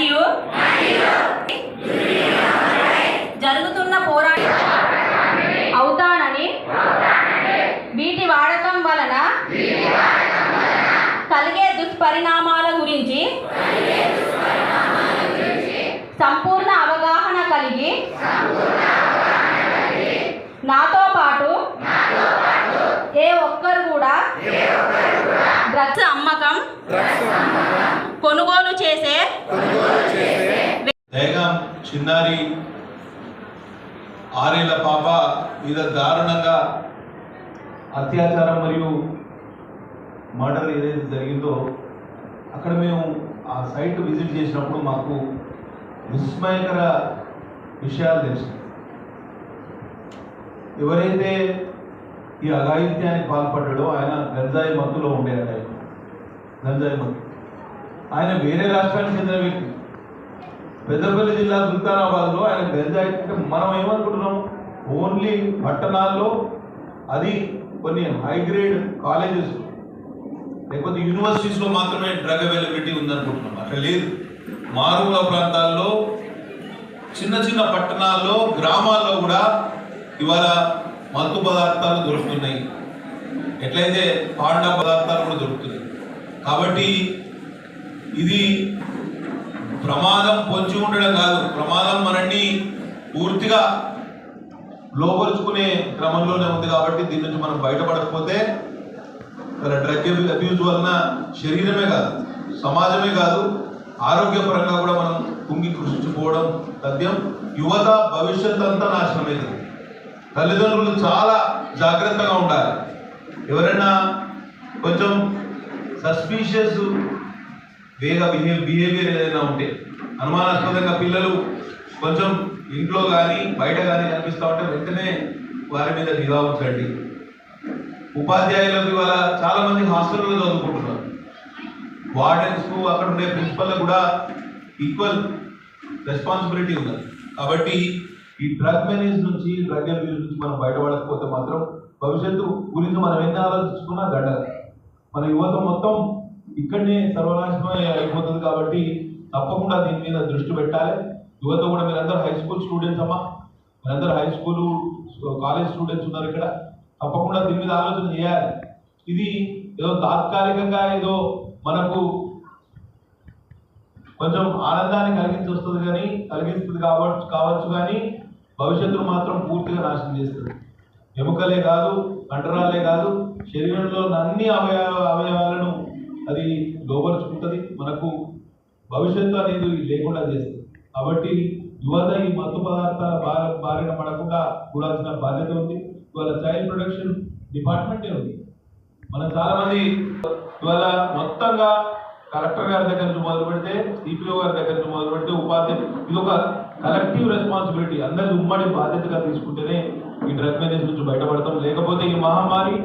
మరియు జరుగుతున్న పోరాటం అవుతానని వీటి వాడకం వలన కలిగే దుష్పరిణామాల గురించి సంపూర్ణ అవగాహన కలిగి నాతో పాటు ఏ ఒక్కరు కూడా డ్రగ్స్ అమ్మకం కొనుగోలు చేసే దయగాం చిన్నారి ఆరేళ్ళ పాప మీద దారుణంగా అత్యాచారం మరియు మర్డర్ ఏదైతే జరిగిందో అక్కడ మేము ఆ సైట్ విజిట్ చేసినప్పుడు మాకు విస్మయకర విషయాలు తెలిసింది. ఎవరైతే ఈ అఘాయిత్యానికి పాల్పడ్డాడో ఆయన గంజాయి మత్తులో ఉండేట ఆయన గంజాయి మత్తు ఆయన వేరే రాష్ట్రానికి చెందిన వ్యక్తి. పెద్దపల్లి జిల్లా సుల్తానాబాద్లో ఆయన గంజాయి అంటే మనం ఏమనుకుంటున్నాం? ఓన్లీ పట్టణాల్లో అది కొన్ని హైగ్రేడ్ కాలేజెస్ లేకపోతే యూనివర్సిటీస్లో మాత్రమే డ్రగ్ అవైలబిలిటీ ఉందనుకుంటున్నాం. అట్లా లేదు. మారుమూల ప్రాంతాల్లో చిన్న చిన్న పట్టణాల్లో గ్రామాల్లో కూడా ఇవాళ మత్తు పదార్థాలు దొరుకుతున్నాయి. ఎట్లయితే పాండ పదార్థాలు కూడా దొరుకుతున్నాయి. కాబట్టి ఇది ప్రమాదం పొంచి ఉండడం కాదు. ప్రమాదం మనల్ని పూర్తిగా లోపరుచుకునే క్రమంలోనే ఉంది కాబట్టి దీని నుంచి మనం బయటపడకపోతే డ్రగ్ అబ్యూజ్ వలన శరీరమే కాదు సమాజమే కాదు ఆరోగ్యపరంగా కూడా మనం కుంగి కృషించిపోవడం తథ్యం యువత భవిష్యత్ అంతా నాశనమైంది తల్లిదండ్రులు చాలా జాగ్రత్తగా ఉండాలి. ఎవరైనా కొంచెం సస్పీషియస్ వేగ బిహేవ్ బిహేవియర్ ఏదైనా ఉంటే అనుమానాస్పదంగా పిల్లలు కొంచెం ఇంట్లో కానీ బయట కానీ కనిపిస్తూ ఉంటే వెంటనే వారి మీద నిఘా ఉంచండి. ఉపాధ్యాయులకు ఇవాళ చాలామంది హాస్టల్లో చదువుకుంటున్నారు. వార్డెన్స్కు అక్కడ ఉండే ప్రిన్సిపల్ కూడా ఈక్వల్ రెస్పాన్సిబిలిటీ ఉన్నది. కాబట్టి ఈ డ్రగ్ మేనేజ్ నుంచి డ్రగ్ అబ్యూస్ నుంచి మనం బయటపడకపోతే మాత్రం భవిష్యత్తు గురించి మనం ఎన్ని ఆలోచించుకున్నా గడ్డ మన యువత మొత్తం ఇక్కడనే సర్వనాశనం అయిపోతుంది కాబట్టి తప్పకుండా దీని మీద దృష్టి పెట్టాలి. యువత కూడా మీరందరూ హై స్కూల్ స్టూడెంట్స్ అమ్మా. మీరందరూ హై స్కూల్ కాలేజ్ స్టూడెంట్స్ ఉన్నారు ఇక్కడ. తప్పకుండా దీని మీద ఆలోచన చేయాలి. ఇది ఏదో తాత్కాలికంగా ఏదో మనకు కొంచెం ఆనందాన్ని కలిగించి వస్తుంది కానీ కలిగిస్తుంది కావచ్చు కావచ్చు కానీ భవిష్యత్తును మాత్రం పూర్తిగా నాశనం చేస్తుంది. ఎముకలే కాదు కండరాలే కాదు శరీరంలో అన్ని అవయవ అవయవాలు మనకు భవిష్యత్తు అనేది లేకుండా చేస్తుంది. కాబట్టి యువత ఈ మత్తు పదార్థాల బారిన పడకుండా కూడాల్సిన బాధ్యత ఉంది. ఇవాళ చైల్డ్ ప్రొటెక్షన్ డిపార్ట్మెంటే ఉంది. మనం చాలామంది ఇవాళ మొత్తంగా కలెక్టర్ గారి దగ్గర నుంచి మొదలు పెడితే సిపిఓ గారి దగ్గర నుంచి మొదలు పెడితే ఉపాధ్యాయులు ఇది ఒక కలెక్టివ్ రెస్పాన్సిబిలిటీ అందరి ఉమ్మడి బాధ్యతగా తీసుకుంటేనే ఈ డ్రగ్ మేనేజ్ నుంచి బయటపడతాం. లేకపోతే ఈ మహమ్మారి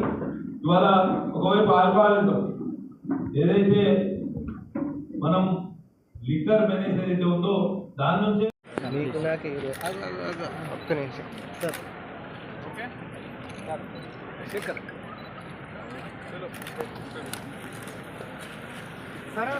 ఇవాళ ఒకవైపు ఆల్కహాలిజం ఏదైతే మనం లిక్కర్ మేనేజ్ ఏదైతే ఉందో దాని నుంచే నీకు నాకు ఈ- ఆగు, ఆగు, ఆగు. ఒక్క నిమిషం సార్ శేఖర్ సరే